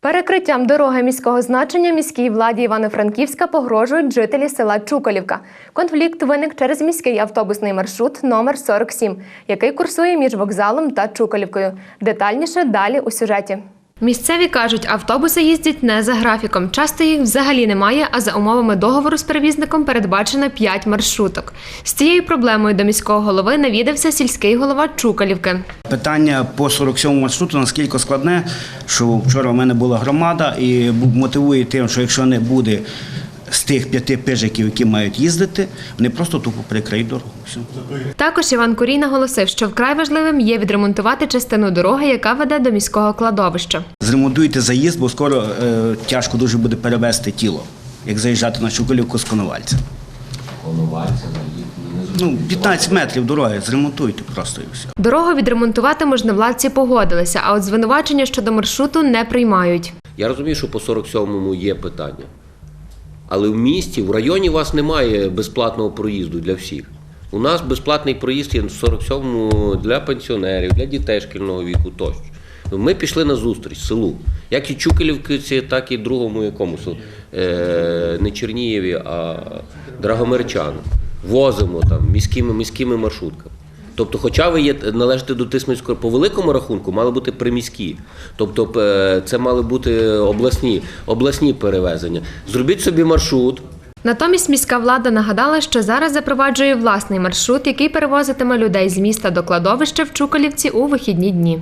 Перекриттям дороги міського значення міській владі Івано-Франківська погрожують жителі села Чуколівка. Конфлікт виник через міський автобусний маршрут номер 47, який курсує між вокзалом та Чуколівкою. Детальніше далі у сюжеті. Місцеві кажуть, автобуси їздять не за графіком. Часто їх взагалі немає, а за умовами договору з перевізником передбачено 5 маршруток. З цією проблемою до міського голови навідався сільський голова Чукалівки. Питання по 47 маршруту наскільки складне, що вчора в мене була громада і мотивує тим, що якщо не буде з тих п'яти пижиків, які мають їздити, вони просто тупо перекриють дорогу. Все. Також Іван Курій наголосив, що вкрай важливим є відремонтувати частину дороги, яка веде до міського кладовища. Зремонтуйте заїзд, бо скоро е, тяжко дуже буде перевезти тіло, як заїжджати на Чуколівку з Коновальця. Ну, 15 метрів дороги, зремонтуйте просто і все. Дорогу відремонтувати можновладці погодилися, а от звинувачення щодо маршруту не приймають. Я розумію, що по 47-му є питання. Але в місті, в районі у вас немає безплатного проїзду для всіх. У нас безплатний проїзд є в 47-му для пенсіонерів, для дітей шкільного віку тощо. Ми пішли на зустріч селу. Як і Чукелівці, так і другому якому селу. Е, не Чернієві, а Драгомирчану. Возимо там міськими, міськими маршрутками. Тобто, хоча ви є належите до Тисменського по великому рахунку, мали бути приміські. Тобто це мали бути обласні, обласні перевезення. Зробіть собі маршрут, Натомість міська влада нагадала, що зараз запроваджує власний маршрут, який перевозитиме людей з міста до кладовища в Чуколівці у вихідні дні.